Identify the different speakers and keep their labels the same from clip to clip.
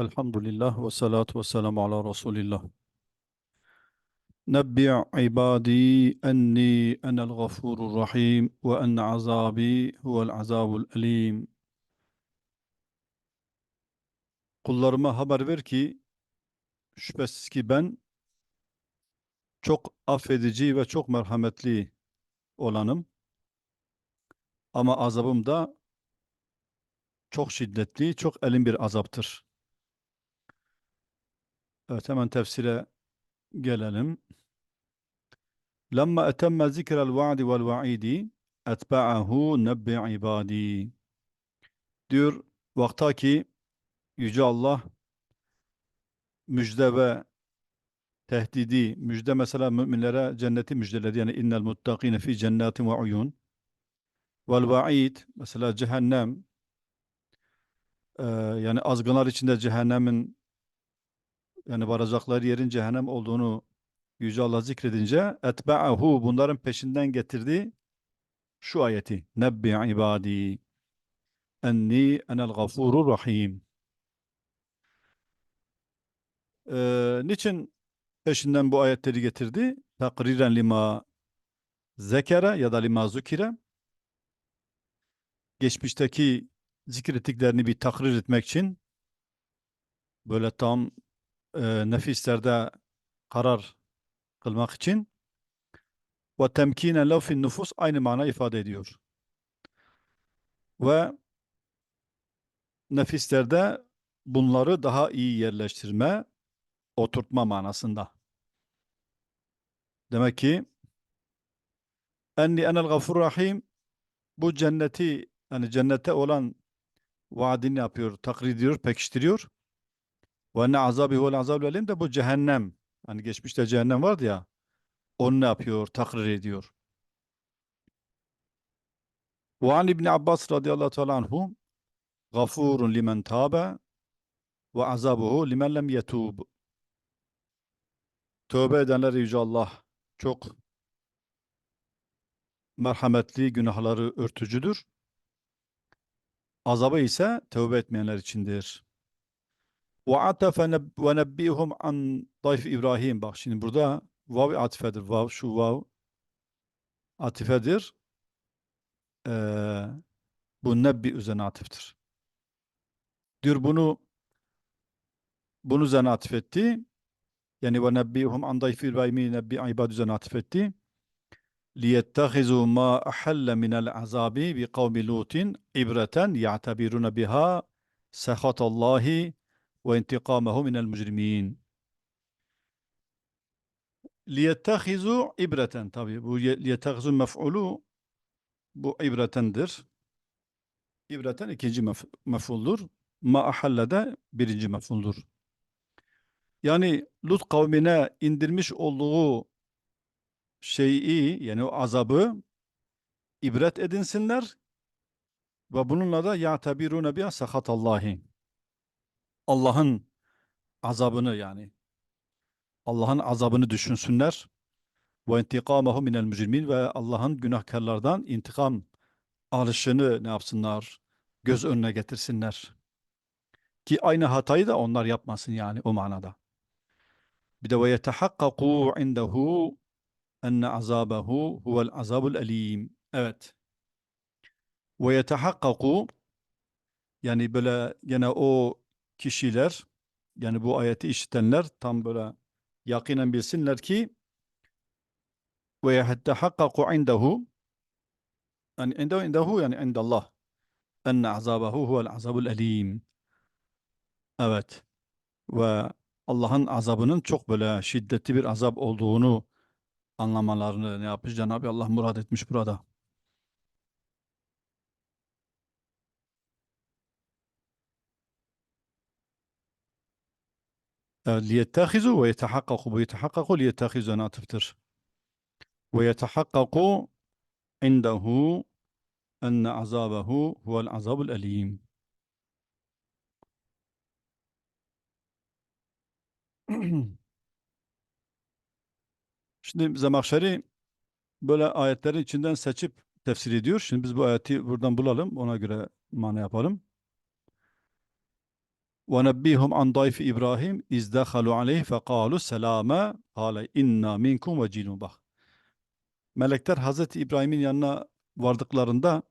Speaker 1: Elhamdülillah ve salatu ve selamu ala Resulillah. Nebbi' ibadi enni enel gafurur rahim ve enne azabi huvel azabul elim. Kullarıma haber ver ki şüphesiz ki ben çok affedici ve çok merhametli olanım. Ama azabım da çok şiddetli, çok elin bir azaptır. Evet hemen tefsire gelelim. Lemma etemme zikrel vaadi vel vaidi etba'ahu nebbi ibadi. Diyor vakta ki Yüce Allah müjde ve tehdidi, müjde mesela müminlere cenneti müjdeledi. Yani innel muttakine fi cennetin ve uyun. Vel vaid mesela cehennem e, yani azgınlar içinde cehennemin yani varacakları yerin cehennem olduğunu Yüce Allah zikredince etba'ahu bunların peşinden getirdi şu ayeti. Nebbi ibadi enni enel gafurur rahim. Ee, niçin peşinden bu ayetleri getirdi? Takriren lima zekere ya da lima zukire. Geçmişteki zikrettiklerini bir takrir etmek için böyle tam e, nefislerde karar kılmak için ve temkinen lev fin nüfus aynı mana ifade ediyor. Ve nefislerde bunları daha iyi yerleştirme, oturtma manasında. Demek ki enni enel gafur rahim bu cenneti yani cennete olan vaadini yapıyor, takrir ediyor, pekiştiriyor. Ve enne azabi huvel azabul elim de bu cehennem. Hani geçmişte cehennem vardı ya. Onu ne yapıyor? Takrir ediyor. Ve an İbni Abbas radıyallahu teala anhu gafurun limen tabe ve azabuhu limen lem yetub. Tövbe edenler Yüce Allah çok merhametli, günahları örtücüdür. Azabı ise tövbe etmeyenler içindir. وَعَتَفَ وَنَبِّئُهُمْ an dayf İbrahim. Bak şimdi burada vav atifedir. Vav, şu vav atifedir. Ee, bu nebbi üzerine atiftir. Diyor bunu bunu üzerine atifetti. Yani ve nebbihum an dayfi İbrahim'i nebbi ibad üzerine atifetti. لِيَتَّخِذُوا مَا أَحَلَّ مِنَ الْعَذَابِ بِقَوْمِ لُوتٍ عِبْرَةً يَعْتَبِرُونَ بِهَا سَخَطَ اللّٰهِ وَاِنْتِقَامَهُ مِنَ الْمُجْرِمِينَ لِيَتَّخِذُوا ibreten tabi bu لِيَتَّخِذُوا mef'ulu bu ibretendir. İbreten ikinci mef mef'uldur. Ma ahalle de birinci mef'uldur. Yani Lut kavmine indirmiş olduğu şeyi yani o azabı ibret edinsinler ve bununla da ya'tabirune biha sakatallahi. Allah'ın azabını yani Allah'ın azabını düşünsünler. Ve intikamahu minel mücrimin ve Allah'ın günahkarlardan intikam alışını ne yapsınlar? Göz önüne getirsinler. Ki aynı hatayı da onlar yapmasın yani o manada. Bir de ve yetehakkaku indehu enne azabehu huvel azabul elim. Evet. Ve yetehakkaku yani böyle gene o kişiler yani bu ayeti işitenler tam böyle yakinen bilsinler ki ve yetehakkaku indehu yani indehu indehu yani indallah enne azabehu huvel azabul elim. Evet. Ve Allah'ın azabının çok böyle şiddetli bir azap olduğunu anlamalarını ne yapmış Cenab-ı Allah murad etmiş burada. ليتخذوا ويتحققوا ويتحققوا ليتخذوا أنا تفتر ويتحققوا عنده أن عذابه هو العذاب الأليم Şimdi Zemakşeri böyle ayetlerin içinden seçip tefsir ediyor. Şimdi biz bu ayeti buradan bulalım. Ona göre mana yapalım. وَنَبِّهُمْ عَنْ ضَيْفِ إِبْرَاهِيمَ اِذْ دَخَلُوا عَلَيْهِ فَقَالُوا سَلَامًا قَالَ اِنَّا مِنْكُمْ وَجِلُونَ Bak. Melekler Hazreti İbrahim'in yanına vardıklarında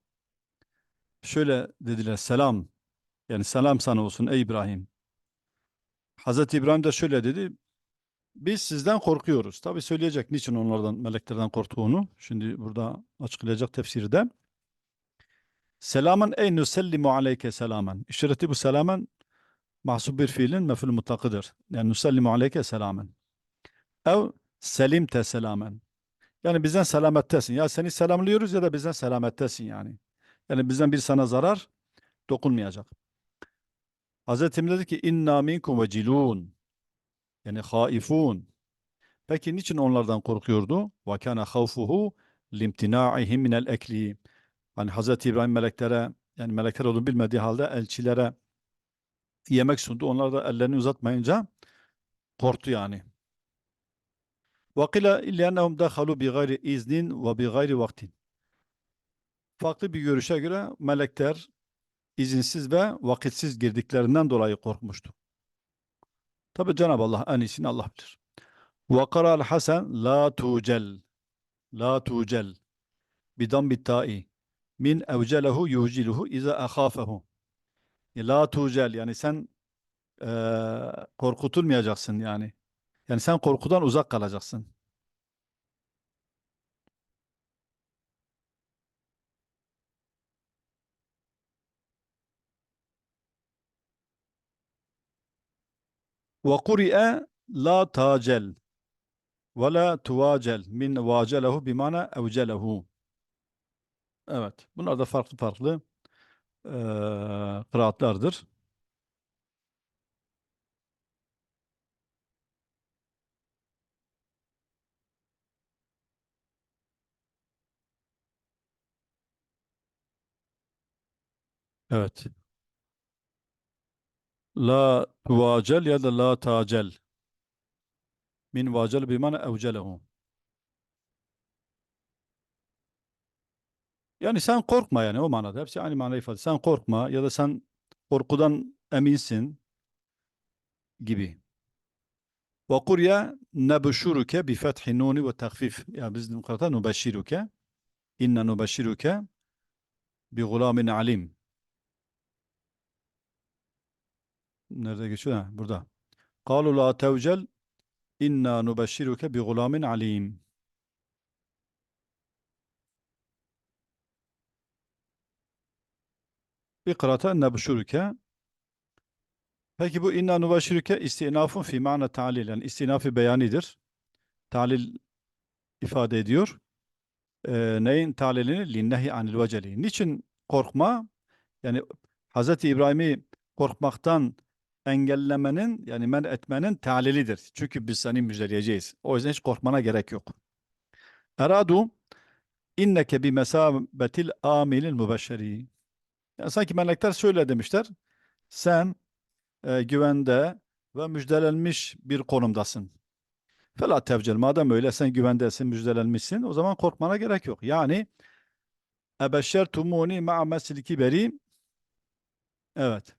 Speaker 1: şöyle dediler selam yani selam sana olsun ey İbrahim. Hazreti İbrahim de şöyle dedi biz sizden korkuyoruz. Tabi söyleyecek niçin onlardan meleklerden korktuğunu. Şimdi burada açıklayacak tefsiri de. Selamen ey nusellimu aleyke selamen. İşareti bu selamen mahsub bir fiilin mef'ul mutlakıdır. Yani nusellimu aleyke selamen. Ev selimte selamen. Yani bizden selamettesin. Ya seni selamlıyoruz ya da bizden selamettesin yani. Yani bizden bir sana zarar dokunmayacak. Hazreti Emre dedi ki inna minkum vecilun. Yani haifun. Peki niçin onlardan korkuyordu? Ve kana havfuhu limtina'ihim minel ekli. Hani Hazreti İbrahim meleklere yani melekler olduğunu bilmediği halde elçilere yemek sundu. Onlar da ellerini uzatmayınca korktu yani. وَقِلَ اِلَّا اَنَّهُمْ دَخَلُوا بِغَيْرِ اِذْنٍ وَبِغَيْرِ وَقْتٍ Farklı bir görüşe göre melekler izinsiz ve vakitsiz girdiklerinden dolayı korkmuştu. Tabi Cenab-ı Allah en iyisini Allah bilir. وَقَرَى الْحَسَنْ لَا تُوجَلْ لَا تُوجَلْ بِدَمْ بِالتَّائِ min evcelehu yuhciluhu iza ahafahu. La tucel yani sen eee, korkutulmayacaksın yani. Yani sen korkudan uzak kalacaksın. Ve kuri'e la tacel ve la tuvacel min vacelehu bimana evcelehu. Evet. Bunlar da farklı farklı eee kıraatlardır. Evet. La tuvacel ya da la tacel. Min vacel bimana evcelehu. Yani sen korkma yani o manada. Hepsi aynı manayı ifade. Sen korkma ya da sen korkudan eminsin gibi. Ve kurya nebşuruke bi fethi nuni ve takfif. Ya biz yukarıda nubeşşiruke. İnne nubeşşiruke bi gulamin alim. Nerede geçiyor? Ha, burada. Kalu la tevcel inna nubeşşiruke bi gulamin alim. Bir kıraata nebşuruke. Peki bu inna nubeşşiruke istinafun fi mana ta'lil. Yani istinafi beyanidir. Talil ifade ediyor. Ee, neyin talilini? Linnehi anil veceli. Niçin korkma? Yani Hz. İbrahim'i korkmaktan engellemenin yani men etmenin talilidir. Çünkü biz seni müjdeleyeceğiz. O yüzden hiç korkmana gerek yok. Eradu inneke bi mesabetil amilil mübeşşeri. Yani sanki melekler şöyle demişler. Sen e, güvende ve müjdelenmiş bir konumdasın. Fela tevcel. Madem öyle sen güvendesin, müjdelenmişsin. O zaman korkmana gerek yok. Yani ebeşşer tumuni ma'a mesil kiberi Evet.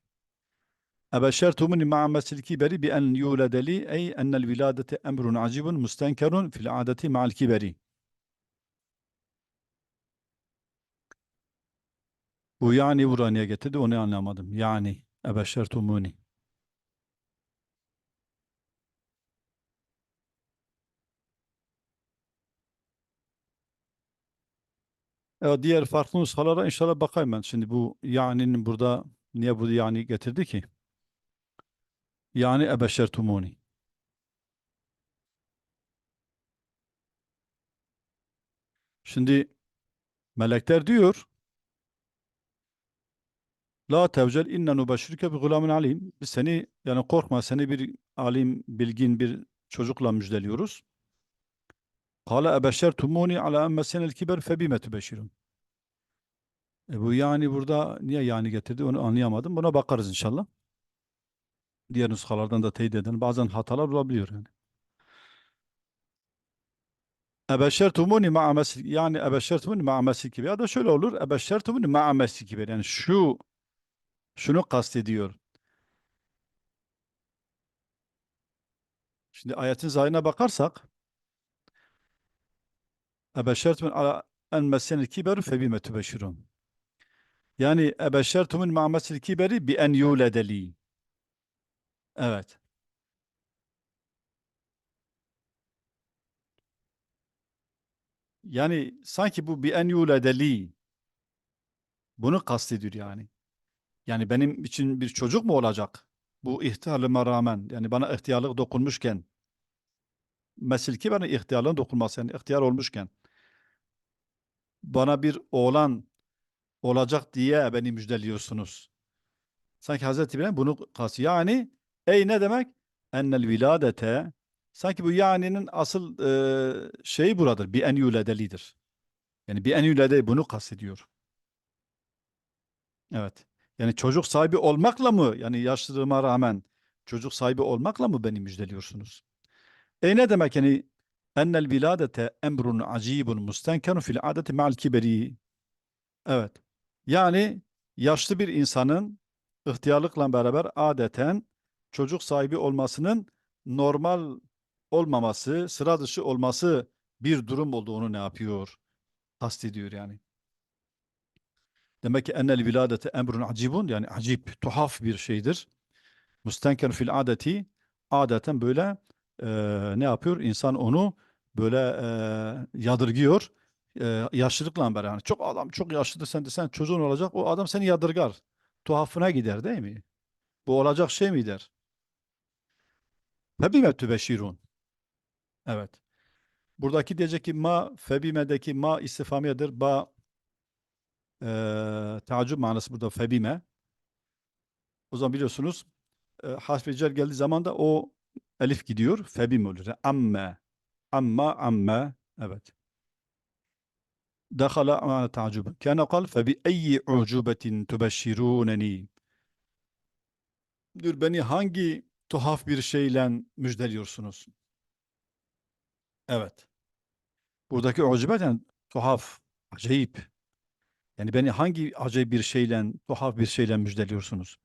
Speaker 1: Ebeşşer tumuni ma'a mesil kiberi bi en yulede li ey ennel viladete emrun acibun mustenkerun fil adeti ma'al kiberi. Bu yani buraya getirdi onu anlamadım. Yani ebeşşer tumuni. Evet, diğer farklı nuskalara inşallah bakayım ben. Şimdi bu yani'nin burada niye bu yani getirdi ki? Yani ebeşertumuni. Şimdi melekler diyor La tevcel inne nubeşşirke bi gulamin alim. Biz seni yani korkma seni bir alim, bilgin bir çocukla müjdeliyoruz. Kale ebeşşertumuni ala emmesenel kiber febime tübeşirun. E bu yani burada niye yani getirdi onu anlayamadım. Buna bakarız inşallah. Diğer nuskalardan da teyit edelim. Bazen hatalar olabiliyor yani. Ebeşşertumuni ma'a mesil yani ebeşşertumuni ma'a mesil kiber. Ya da şöyle olur. Ebeşşertumuni ma'a mesil kiber. Yani şu şunu kastediyor. Şimdi ayetin zahirine bakarsak Ebeşertumun ala en mesenil kiberu febime tübeşirun. Yani ebeşertumun ma'mesil kiberi bi en yuledeli. Evet. Yani sanki bu bi en yuledeli bunu kastediyor yani. Yani benim için bir çocuk mu olacak? Bu ihtiyarlığıma rağmen yani bana ihtiyarlık dokunmuşken mesil ki bana ihtiyarlığın dokunması yani ihtiyar olmuşken bana bir oğlan olacak diye beni müjdeliyorsunuz. Sanki Hazreti İbrahim bunu kastı. Yani ey ne demek? Ennel viladete sanki bu yani'nin asıl e, şeyi buradır. Bir en yuledelidir. Yani bir en yulede bunu kastediyor. Evet. Yani çocuk sahibi olmakla mı yani yaşlılığıma rağmen çocuk sahibi olmakla mı beni müjdeliyorsunuz? E ne demek yani ennel viladete emrun acibun mustenkenu fil adeti ma'al kiberi. Evet. Yani yaşlı bir insanın ihtiyarlıkla beraber adeten çocuk sahibi olmasının normal olmaması, sıra dışı olması bir durum olduğunu ne yapıyor? Kastediyor yani. Demek ki ennel viladete emrun acibun yani acip, tuhaf bir şeydir. Mustenker fil adeti adeten böyle e, ne yapıyor? İnsan onu böyle e, yadırgıyor. E, yaşlılıkla beraber. Yani çok adam çok yaşlıdır sen de sen çocuğun olacak o adam seni yadırgar. Tuhafına gider değil mi? Bu olacak şey mi der? Febime tübeşirun. Evet. Buradaki diyecek ki ma febime'deki ma istifamiyedir. Ba e, tacib manası burada febime. O zaman biliyorsunuz e, harf cer geldiği zaman da o elif gidiyor. Febim olur. Amme. Amma amme. Evet. Dakhala ma'ana tacib. Kana kal febi eyyi ucubetin tübeşşirûneni. Diyor beni hangi tuhaf bir şeyle müjdeliyorsunuz? Evet. Buradaki ucubet yani tuhaf, acayip. Yani beni hangi acayip bir şeyle, tuhaf bir şeyle müjdeliyorsunuz?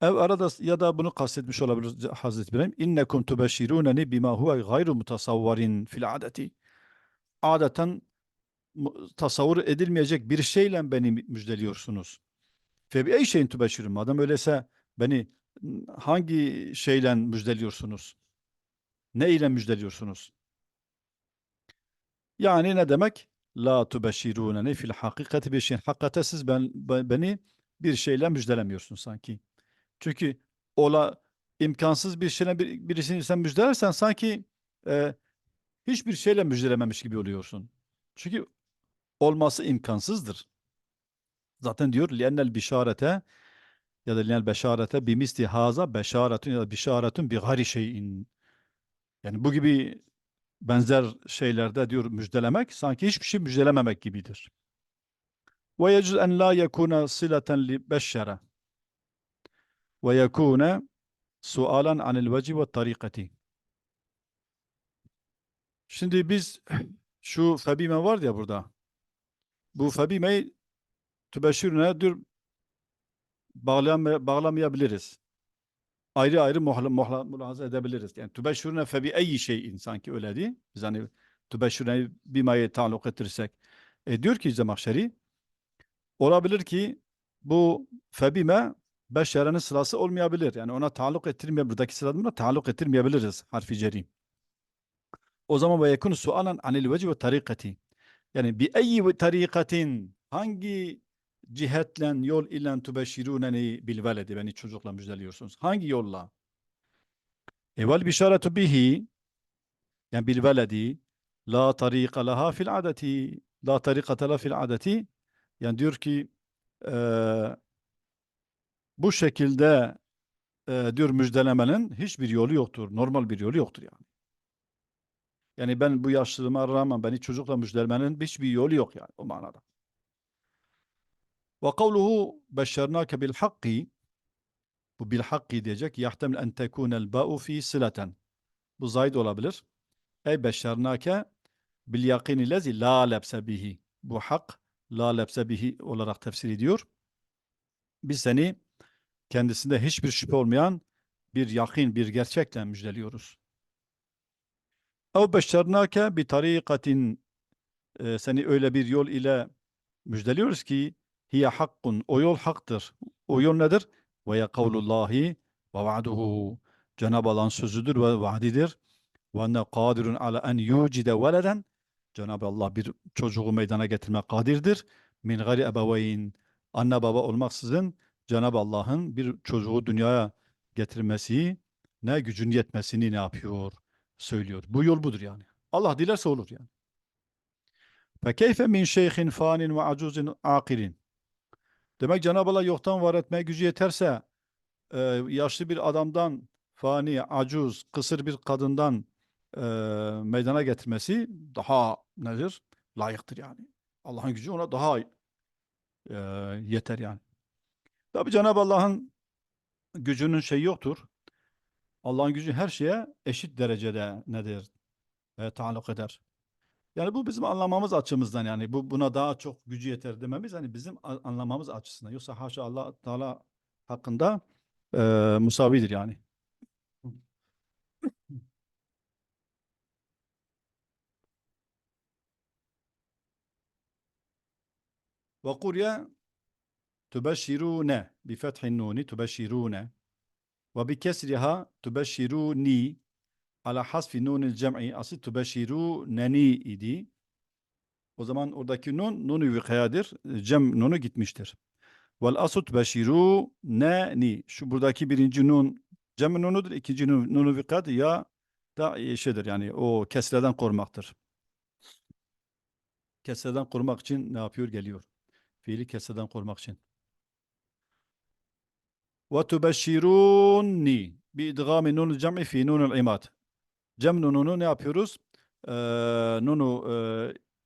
Speaker 1: Ev arada ya da bunu kastetmiş olabilir Hazreti İbrahim. İnnekum tubeşşirûneni bima huve gayru mutasavvarin fil adeti. Adeten tasavvur edilmeyecek bir şeyle beni müjdeliyorsunuz. Fe bi ey şeyin tubeşşirun. Madem öyleyse beni hangi şeyle müjdeliyorsunuz? Ne ile müjdeliyorsunuz? Yani ne demek? La tubeşşirûneni fil hakikati bir şeyin. Hakikate siz ben- beni bir şeyle müjdelemiyorsun sanki. Çünkü ola imkansız bir şeyle bir, birisini sen müjdelersen sanki e, hiçbir şeyle müjdelememiş gibi oluyorsun. Çünkü olması imkansızdır. Zaten diyor li'ennel bişarete ya da li'ennel beşarete bimisli haza beşaretun ya da bişaretun bi gari şeyin. Yani bu gibi benzer şeylerde diyor müjdelemek sanki hiçbir şey müjdelememek gibidir. Ve yecüz en la yekuna sileten li beşşere ve yekune sualen anil veci ve tarikati. Şimdi biz şu febime var ya burada. Bu febimeyi tübeşirine diyor bağlayam bağlamayabiliriz. Ayrı ayrı mülahaza edebiliriz. Yani tübeşirine febi eyyi şeyin sanki öyle değil. Biz hani tübeşirine bimeye taluk ettirirsek. E diyor ki Zemahşeri olabilir ki bu febime beşerenin sırası olmayabilir. Yani ona taluk ettirmeye buradaki sırada taluk ettirmeyebiliriz harfi ceri. O zaman ve yekunu sualen anil veci ve tarikati. Yani bi eyyi tarikatin hangi cihetle yol ile tübeşirûneni bil veledi beni çocukla müjdeliyorsunuz. Hangi yolla? E vel bişaretu bihi yani bil veledi la tarika laha fil adeti la tarikata la fil adeti yani diyor ki eee, bu şekilde eee, diyor müjdelemenin hiçbir yolu yoktur. Normal bir yolu yoktur yani. Yani ben bu yaşlılığıma rağmen beni çocukla müjdelemenin hiçbir yolu yok yani o manada. Ve kavluhu beşşernâke bil hakki bu bil hakki diyecek. Yahtemil en tekunel ba'u fi sileten. Bu zayid olabilir. Ey beşşernâke bil yakini lezi la lebse bihi. Bu hak la lebse bihi olarak tefsir ediyor. Biz seni kendisinde hiçbir şüphe olmayan bir yakin, bir gerçekle müjdeliyoruz. ev beşşernake bi tarikatin e, seni öyle bir yol ile müjdeliyoruz ki hiye hakkun. O yol haktır. O yol nedir? Ve ya ve va'duhu. Cenab-ı Allah'ın sözüdür ve vaadidir. Ve ne kadirun ala en yucide veleden. Cenab-ı Allah bir çocuğu meydana getirme kadirdir. Min gayri ebeveyn. Anne baba olmaksızın Cenab-ı Allah'ın bir çocuğu dünyaya getirmesi ne gücün yetmesini ne yapıyor? Söylüyor. Bu yol budur yani. Allah dilerse olur yani. Fe keyfe min şeyhin fanin ve acuzin akirin. Demek Cenab-ı Allah yoktan var etmeye gücü yeterse e, yaşlı bir adamdan fani, acuz, kısır bir kadından e, meydana getirmesi daha nedir? Layıktır yani. Allah'ın gücü ona daha e, yeter yani. Tabi Cenab-ı Allah'ın gücünün şeyi yoktur. Allah'ın gücü her şeye eşit derecede nedir? E, taalluk eder. Yani bu bizim anlamamız açımızdan yani bu buna daha çok gücü yeter dememiz hani bizim anlamamız açısından. Yoksa haşa Allah Teala hakkında e, musavidir yani. Ve kurye tübeşşirûne bi fethin nuni tübeşşirûne ve bi kesriha tübeşşirûni ala hasfi nunil cem'i asıl tübeşşirûneni idi. O zaman oradaki nun nunu vikayadır. Cem nunu gitmiştir. Vel asut beşiru neni. Şu buradaki birinci nun cem nunudur. ikinci nun, nunu vikad ya da şeydir yani o kesreden korumaktır. Kesreden korumak için ne yapıyor? Geliyor. Fiili kesreden korumak için. Ve tubeşşiruni bi idgami nunul cem'i fi nunul imad. Cem nununu ne yapıyoruz? Ee, nunu e,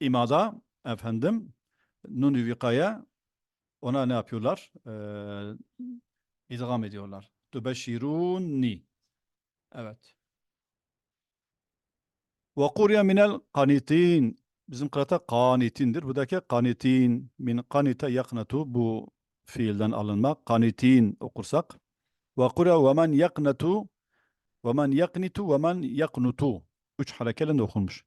Speaker 1: imada efendim nunu vikaya ona ne yapıyorlar? Ee, idgam ediyorlar. Tubeşşiruni. Evet. Ve kurya minel kanitin. Bizim kırata kanitindir. Buradaki kanitin min kanite yaknatu bu fiilden alınma. Kanitin okursak. Ve kurya ve men yaknatu ve men yaknitu ve men yaknutu. Üç harekeyle de okunmuş.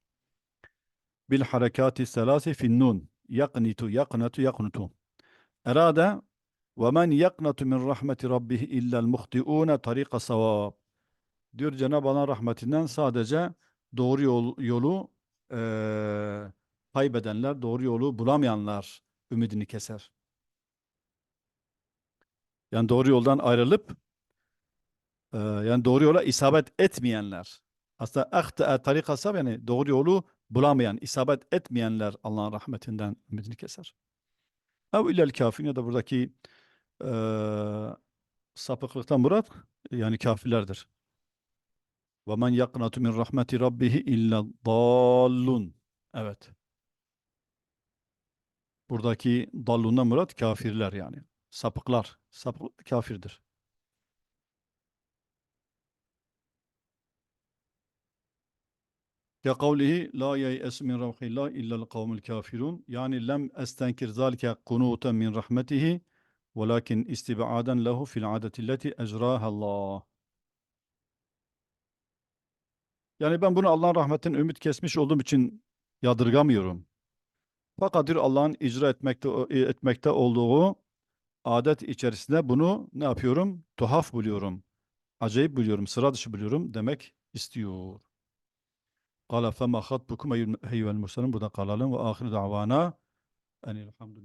Speaker 1: Bil harekati selasi fin nun. Yaknitu, yaknatu, yaknutu. Erade ve men yaknatu min rahmeti rabbih illa'l muhti'une tarika savab. Diyor Cenab-ı Allah'ın rahmetinden sadece doğru yol, yolu eee kaybedenler, doğru yolu bulamayanlar ümidini keser. Yani doğru yoldan ayrılıp eee, yani doğru yola isabet etmeyenler. Aslında ahta'a tarika savab yani doğru yolu bulamayan, isabet etmeyenler Allah'ın rahmetinden ümidini keser. Ev illel kafirin ya da buradaki eee sapıklıktan murat yani kafirlerdir. Ve men yaknatu min rahmeti rabbihi illa dallun. Evet. Buradaki dallundan murat kafirler yani. Sapıklar. Sapık kafirdir. Ya kavlihi la yeyes min ravhillah illa'l kavmul kafirun. Yani lem estenkir zalike kunutan min rahmetihi velakin istibaden lehu fil adeti alleti ecraha Allah. Yani ben bunu Allah'ın rahmetinden ümit kesmiş olduğum için yadırgamıyorum. Fakat Allah'ın icra etmekte etmekte olduğu adet içerisinde bunu ne yapıyorum? Tuhaf buluyorum. Acayip buluyorum, sıra dışı buluyorum demek istiyor. قال فما خطبكم أيها المرسلون قال لهم وآخر دعوانا أن الحمد لله.